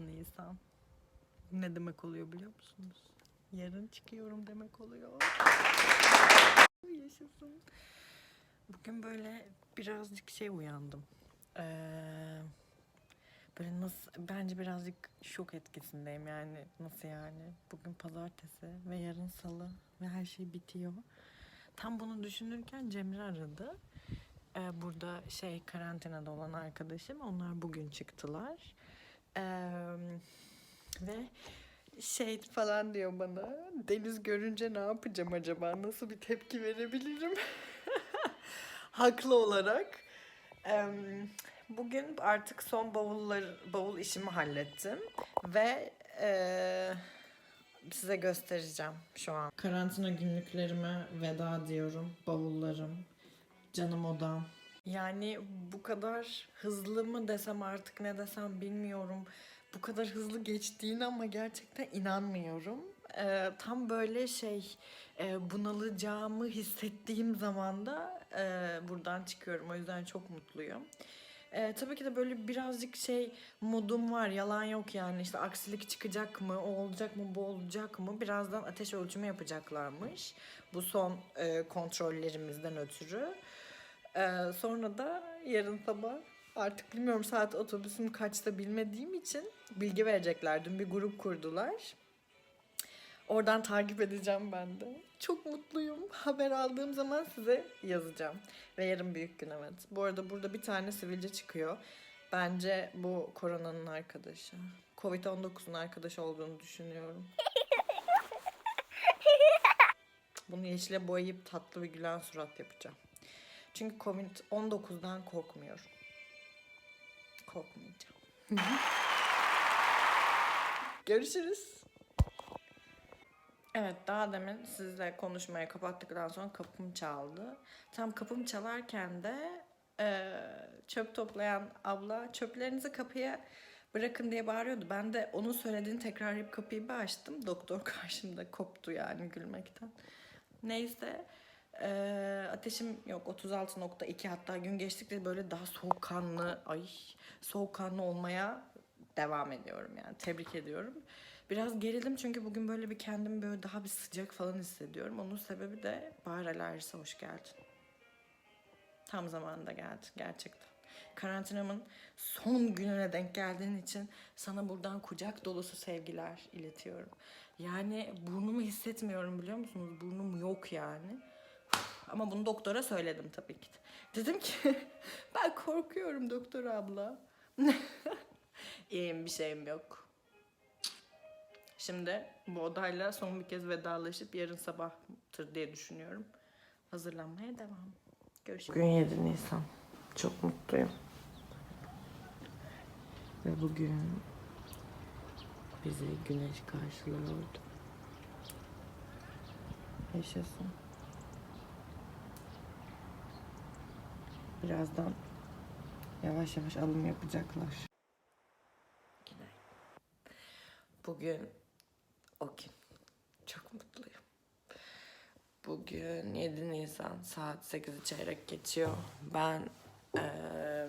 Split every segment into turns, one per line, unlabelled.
16 Nisan. Ne demek oluyor biliyor musunuz? Yarın çıkıyorum demek oluyor. Yaşasın. Bugün böyle birazcık şey uyandım. Ee, böyle nasıl bence birazcık şok etkisindeyim yani nasıl yani bugün pazartesi ve yarın salı ve her şey bitiyor. Tam bunu düşünürken Cemre aradı. Ee, burada şey karantinada olan arkadaşım onlar bugün çıktılar. Ee, ve şey falan diyor bana deniz görünce ne yapacağım acaba? Nasıl bir tepki verebilirim? Haklı olarak. Em, bugün artık son bavullar bavul işimi hallettim ve eee, size göstereceğim şu an. Karantina günlüklerime veda diyorum bavullarım canım odam yani bu kadar hızlı mı desem artık ne desem bilmiyorum bu kadar hızlı geçtiğini ama gerçekten inanmıyorum. Ee, tam böyle şey e, bunalacağımı hissettiğim zaman da e, buradan çıkıyorum. O yüzden çok mutluyum. Ee, tabii ki de böyle birazcık şey modum var. Yalan yok yani. İşte aksilik çıkacak mı? O olacak mı? Bu olacak mı? Birazdan ateş ölçümü yapacaklarmış. Bu son e, kontrollerimizden ötürü. Ee, sonra da yarın sabah artık bilmiyorum saat otobüsüm kaçta bilmediğim için bilgi verecekler. Dün bir grup kurdular. Oradan takip edeceğim ben de. Çok mutluyum. Haber aldığım zaman size yazacağım. Ve yarın büyük gün evet. Bu arada burada bir tane sivilce çıkıyor. Bence bu koronanın arkadaşı. Covid-19'un arkadaşı olduğunu düşünüyorum. Bunu yeşile boyayıp tatlı bir gülen surat yapacağım. Çünkü Covid-19'dan korkmuyorum. Korkmayacağım. Görüşürüz. Evet daha demin sizle konuşmaya kapattıktan sonra kapım çaldı. Tam kapım çalarken de e, çöp toplayan abla çöplerinizi kapıya bırakın diye bağırıyordu. Ben de onun söylediğini tekrarlayıp kapıyı bir açtım. Doktor karşımda koptu yani gülmekten. Neyse e, ateşim yok 36.2 hatta gün geçtikçe böyle daha soğukkanlı ay soğukkanlı olmaya devam ediyorum yani tebrik ediyorum. Biraz gerildim çünkü bugün böyle bir kendimi böyle daha bir sıcak falan hissediyorum. Onun sebebi de bahar alerjisi hoş geldin. Tam zamanında geldin gerçekten. Karantinamın son gününe denk geldiğin için sana buradan kucak dolusu sevgiler iletiyorum. Yani burnumu hissetmiyorum biliyor musunuz? Burnum yok yani. Ama bunu doktora söyledim tabii ki. de. Dedim ki ben korkuyorum doktor abla. İyiyim bir şeyim yok. Şimdi bu odayla son bir kez vedalaşıp yarın sabahtır diye düşünüyorum. Hazırlanmaya devam. Görüşürüz. Bugün 7 Nisan. Çok mutluyum. Ve bugün bizi güneş karşılıyordu. Yaşasın. Birazdan yavaş yavaş alım yapacaklar. Bugün o gün. Çok mutluyum. Bugün 7 Nisan saat 8'i çeyrek geçiyor. Ben eee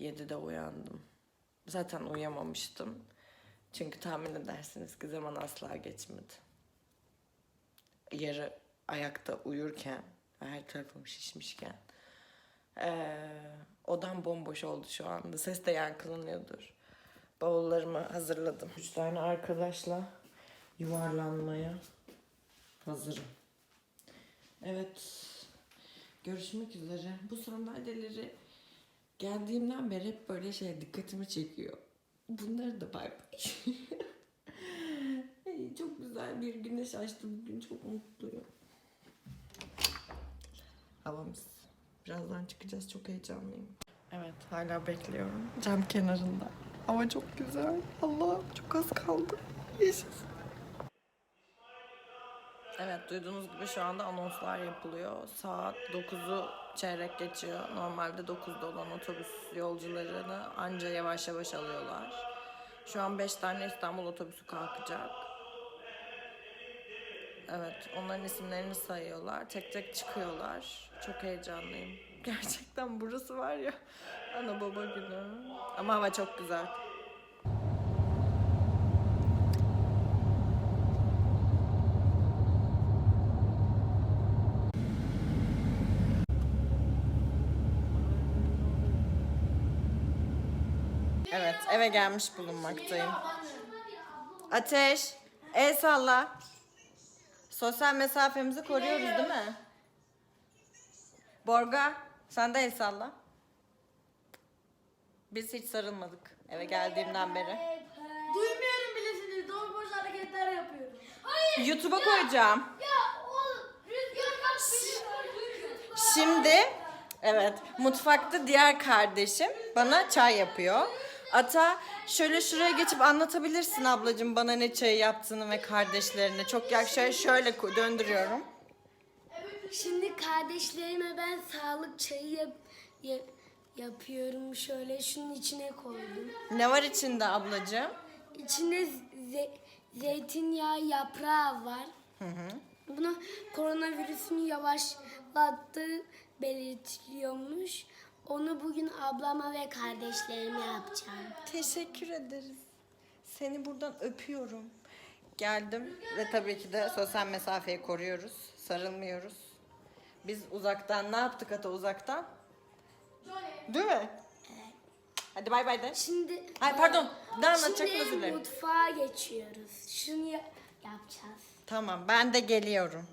7'de uyandım. Zaten uyuyamamıştım. Çünkü tahmin edersiniz ki zaman asla geçmedi. Yarı ayakta uyurken, her tarafım şişmişken eee odam bomboş oldu şu anda. Ses de yankılanıyordur. Bavullarımı hazırladım. Üç tane arkadaşla yuvarlanmaya hazırım. Evet. Görüşmek üzere. Bu sandalyeleri geldiğimden beri hep böyle şey dikkatimi çekiyor. Bunları da bay bay. Ay, çok güzel bir güneş açtı bugün. Çok mutluyum. Havamız. Birazdan çıkacağız. Çok heyecanlıyım. Evet hala bekliyorum. Cam kenarında. Hava çok güzel. Allah çok az kaldı. Yaşasın. Evet duyduğunuz gibi şu anda anonslar yapılıyor. Saat 9'u çeyrek geçiyor. Normalde 9'da olan otobüs yolcularını anca yavaş yavaş alıyorlar. Şu an 5 tane İstanbul otobüsü kalkacak. Evet, onların isimlerini sayıyorlar. Tek tek çıkıyorlar. Çok heyecanlıyım. Gerçekten burası var ya, ana baba günü. Ama hava çok güzel. Evet, eve gelmiş bulunmaktayım. Ateş, el salla. Sosyal mesafemizi koruyoruz değil mi? Borga, sen de el salla. Biz hiç sarılmadık eve geldiğimden beri.
Duymuyorum bile seni. Doğru boş hareketler yapıyorum.
YouTube'a koyacağım.
Ya oğlum rüzgar bak beni
Şimdi evet mutfakta diğer kardeşim bana çay yapıyor. Ata şöyle şuraya geçip anlatabilirsin ablacığım bana ne çayı yaptığını ve kardeşlerine. Çok ya şöyle, döndürüyorum.
Şimdi kardeşlerime ben sağlık çayı yap, yap- yapıyorum. Şöyle şunun içine koydum.
Ne var içinde ablacığım?
İçinde ze- zeytinyağı yaprağı var. Bunu koronavirüsün yavaşlattığı belirtiliyormuş. Onu bugün ablama ve kardeşlerime yapacağım.
Teşekkür ederiz. Seni buradan öpüyorum. Geldim ve tabii ki de sosyal mesafeyi koruyoruz. Sarılmıyoruz. Biz uzaktan ne yaptık Ata uzaktan? Değil mi? Hadi bay bay de.
Şimdi
Ay pardon. Ne anlatacaktım özür
Şimdi
dilerim.
mutfağa geçiyoruz. Şunu ya- yapacağız.
Tamam ben de geliyorum.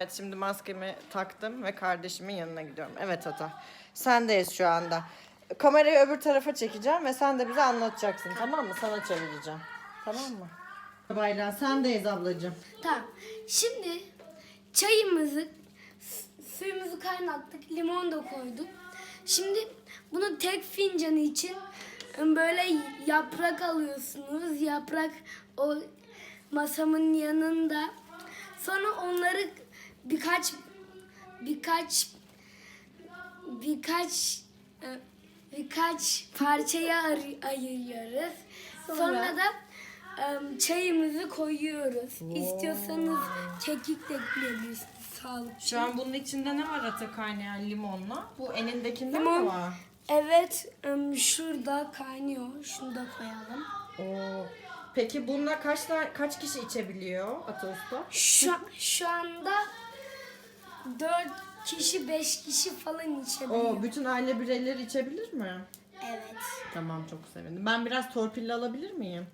Evet şimdi maskemi taktım ve kardeşimin yanına gidiyorum. Evet Ata. Sendeyiz şu anda. Kamerayı öbür tarafa çekeceğim ve sen de bize anlatacaksın tamam mı? Sana çevireceğim. Tamam mı? Bayrağı sendeyiz ablacığım.
Tamam. Şimdi çayımızı, su- suyumuzu kaynattık, limon da koyduk. Şimdi bunu tek fincanı için böyle yaprak alıyorsunuz. Yaprak o masamın yanında. Sonra onları birkaç birkaç birkaç e, birkaç parçaya ayır- ayırıyoruz. Sonra, da e, çayımızı koyuyoruz. İstiyorsanız kekik de ekleyebilirsiniz. Sağlık.
Şu an bunun içinde ne var Ata kaynayan limonla? Bu enindekinden
Limon.
mi var?
Evet, e, şurada kaynıyor. Şunu da koyalım.
Oo. Peki bununla kaç kaç kişi içebiliyor Ata Usta?
Şu, şu anda 4 kişi, 5 kişi falan içebiliyor.
Oo, bütün aile bireyleri içebilir mi?
Evet,
Tamam çok sevindim. Ben biraz torpilli alabilir miyim?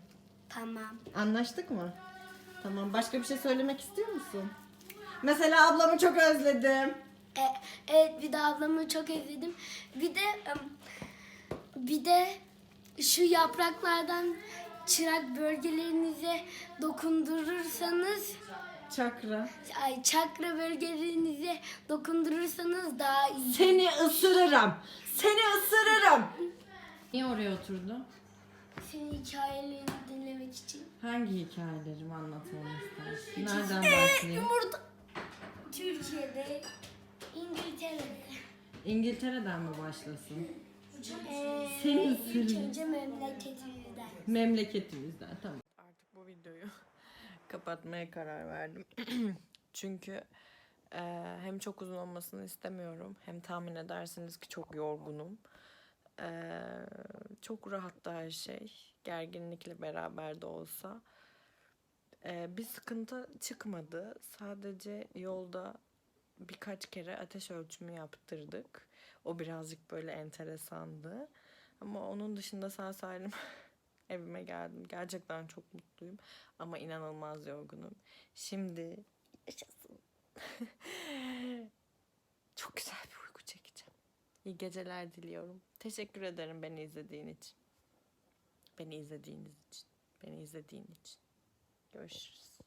tamam.
Anlaştık mı? Tamam. Başka bir şey söylemek istiyor musun? Mesela ablamı çok özledim.
E, evet bir de ablamı çok özledim. Bir de bir de şu yapraklardan çırak bölgelerinize dokundurursanız
Çakra.
ay çakra bölgelerinize dokundurursanız daha iyi.
Seni ısırırım. Seni ısırırım. Niye oraya oturdu?
Senin hikayelerini dinlemek için.
Hangi hikayelerimi anlatmamı istersin? Nereden başlayayım?
Burada Türkiye'de, İngiltere'de.
İngiltere'den mi başlasın?
Ee,
Seni
ilk önce memleketimizden.
Memleketimizden tamam. Artık bu videoyu kapatmaya karar verdim. Çünkü e, hem çok uzun olmasını istemiyorum hem tahmin edersiniz ki çok yorgunum. E, çok rahat da her şey. Gerginlikle beraber de olsa. E, bir sıkıntı çıkmadı. Sadece yolda birkaç kere ateş ölçümü yaptırdık. O birazcık böyle enteresandı. Ama onun dışında sağ salim evime geldim. Gerçekten çok mutluyum. Ama inanılmaz yorgunum. Şimdi yaşasın. çok güzel bir uyku çekeceğim. İyi geceler diliyorum. Teşekkür ederim beni izlediğin için. Beni izlediğiniz için. Beni izlediğin için. Görüşürüz.